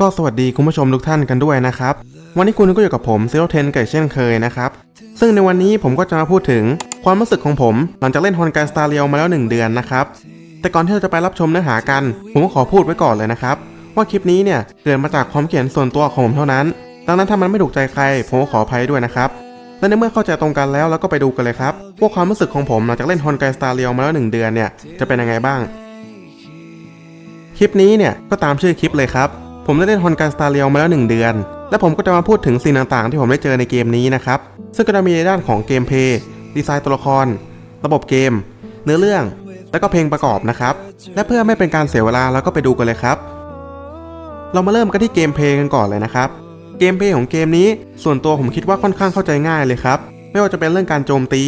ก็สวัสดีคุณผู้ชมทุกท่านกันด้วยนะครับ วันนี้คุณก็อยู่กับผมซีโร่เทนกันเช่นเคยนะครับ ซึ่งในวันนี้ผมก็จะมาพูดถึงความรู้สึกของผมหลังจากเล่นฮอนการสตาร์เรียวมาแล้ว 1 เดือนนะครับ แต่ก่อนที่เราจะไปรับชมเนื้อหากัน ผมก็ขอพูดไว้ก่อนเลยนะครับ ว่าคลิปนี้เนี่ยเกิดมาจากความเขียนส่วนตัวของผมเท่านั้น ดังนั้นถ้ามันไม่ถูกใจใคร ผมก็ขออภัยด้วยนะครับและในเมื่อเข้าใจตรงกันแล้วเราก็ไปดูกันเลยครับว่าความรู้สึกของผมหลังจากเล่นฮอนการสตาร์เรียวมาแล้ว 1 เดือนเนี่ยจะเป็นยังไงบ้าง คลิปนี้เนี่ยก็ตามชื่อคลิปเลยครับ ผมได้เล่นฮอนการสตาร์เรียมาแล้ว 1 เดือน และผมก็จะมาพูดถึงสิ่งต่างๆ ที่ผมได้เจอในเกมนี้นะครับ ซึ่งก็จะมีในด้านของเกมเพย์ดีไซน์ตัวละคร ระบบเกม เนื้อเรื่อง และก็เพลงประกอบนะครับ และเพื่อไม่เป็นการเสียเวลาเราก็ไปดูกันเลยครับ เรามาเริ่มกันที่เกมเพย์กันก่อนเลยนะครับเกมเพย์ของเกมนี้ส่วนตัวผมคิดว่าค่อนข้างเข้าใจง่ายเลยครับไม่ว่าจะเป็นเรื่องการโจมตี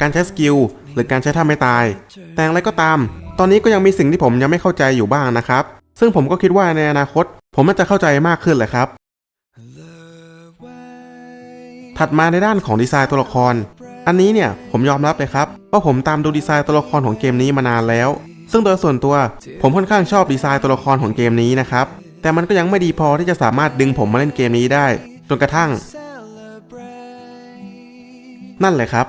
การใช้สกิลหรือการใช้ท่าไม่ตาย แต่อย่างไรก็ตาม ตอนนี้ก็ยังมีสิ่งที่ผมยังไม่เข้าใจอยู่บ้างนะครับ ซึ่งผมก็คิดว่าในอนาคต ผมน่าจะเข้าใจมากขึ้นเลยครับ ถัดมาในด้านของดีไซน์ตัวละคร อันนี้เนี่ยผมยอมรับเลยครับว่าผมตามดูดีไซน์ตัวละครของเกมนี้มานานแล้ว ซึ่งโดยส่วนตัวผมค่อนข้างชอบดีไซน์ตัวละครของเกมนี้นะครับ แต่มันก็ยังไม่ดีพอที่จะสามารถดึงผมมาเล่นเกมนี้ได้จนกระทั่ง นั่นเลยครับ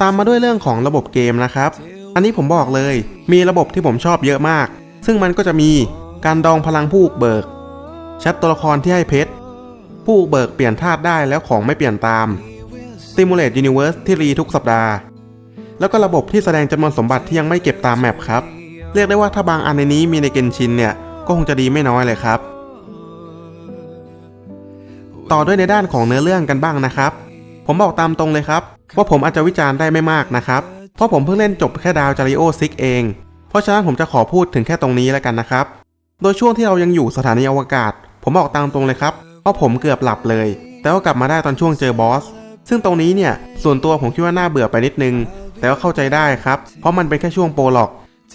ตามมาด้วยเรื่องของระบบเกมนะครับ อันนี้ผมบอกเลย มีระบบที่ผมชอบเยอะมาก ซึ่งมันก็จะมี การดองพลังผู้บุกเบิกแชทตัวละครที่ให้เพชร ผู้บุกเบิกเปลี่ยนธาตุได้แล้วของไม่เปลี่ยนตาม Stimulate Universe ที่รีทุกสัปดาห์ แล้วก็ระบบที่แสดงจำนวนสมบัติที่ยังไม่เก็บตามแมปครับ เรียกได้ว่าถ้าบางอันในนี้มีในเกนชินเนี่ย ก็คงจะดีไม่น้อยเลยครับ ต่อด้วยในด้านของเนื้อเรื่องกันบ้างนะครับ ผมบอกตามตรงเลยครับ ว่าผมอาจจะวิจารณ์ได้ไม่มากนะครับ เพราะผมเพิ่งเล่นจบแค่ดาวจาริโอซิกเอง เพราะฉะนั้นผมจะขอพูดถึงแค่ตรงนี้แล้วกันนะครับ โดยช่วงที่เรายังอยู่สถานีอวกาศ ผมบอกตามตรงเลยครับว่าผมเกือบหลับเลย แต่ก็กลับมาได้ตอนช่วงเจอบอส ซึ่งตรงนี้เนี่ย ส่วนตัวผมคิดว่าน่าเบื่อไปนิดนึง แต่ก็เข้าใจได้ครับ เพราะมันเป็นแค่ช่วงโปรล็อก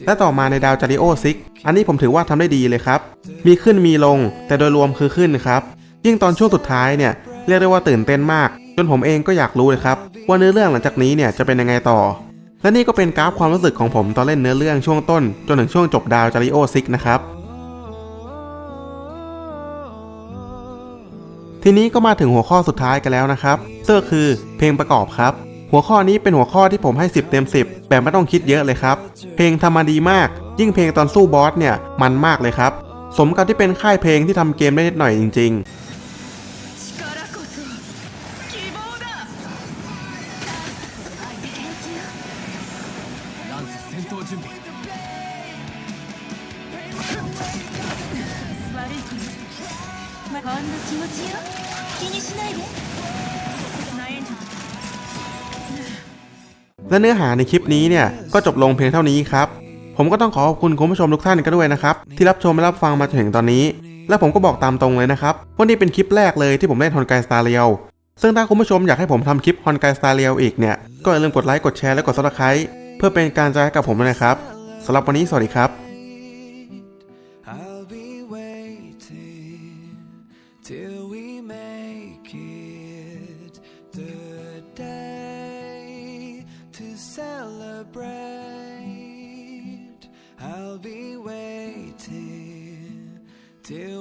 และต่อมาในดาวจาริโอซิก อันนี้ผมถือว่าทำได้ดีเลยครับ มีขึ้นมีลง แต่โดยรวมคือขึ้นครับ ยิ่งตอนช่วงสุดท้ายเนี่ย เรียกได้ว่าตื่นเต้นมาก จนผมเองก็อยากรู้เลยครับ ว่าเนื้อเรื่องหลังจากนี้เนี่ยจะเป็นยังไงต่อ และนี่ก็เป็นกราฟความรู้สึกของผมตอนเล่นเนื้อเรื่องช่วงต้น จนถึงช่วงจบดาวจาริโอซิกนะครับ ทีนี้ก็มาถึงหัวข้อสุดท้ายกันแล้วนะครับซึ่งก็คือเพลงประกอบครับ หัวข้อนี้เป็นหัวข้อที่ผมให้ 10 เต็ม 10 แบบไม่ต้องคิดเยอะเลยครับ เพลงทำมาดีมาก ยิ่งเพลงตอนสู้บอสเนี่ย มันมากเลยครับ สมกับที่เป็นค่ายเพลงที่ทำเกมได้นิดหน่อยจริง 力こそ希望だランス戦闘準備悪い気 まほんの気持ちよ気にしないで悩んじゃ ๆ และเนื้อหาในคลิปนี้เนี่ย ก็จบลงเพียงเท่านี้ครับ ผมก็ต้องขอขอบคุณคุณผู้ชมทุกท่านกันด้วยนะครับ ที่รับชมและรับฟังมาจนถึงตอนนี้ และผมก็บอกตามตรงเลยนะครับว่านี่เป็นคลิปแรกเลยที่ผมเล่นฮอนไกสตาร์เรียลซึ่งถ้าคุณผู้ชมอยากให้ผมทำคลิปฮอนไกสตาร์เรียลอีกเนี่ย ก็อย่าลืมกดไลค์กดแชร์และกดซับสไครต์เพื่อเป็นการใจให้กับผมด้วยนะครับสำหรับวันนี้สวัสดีครับ I'll be waiting till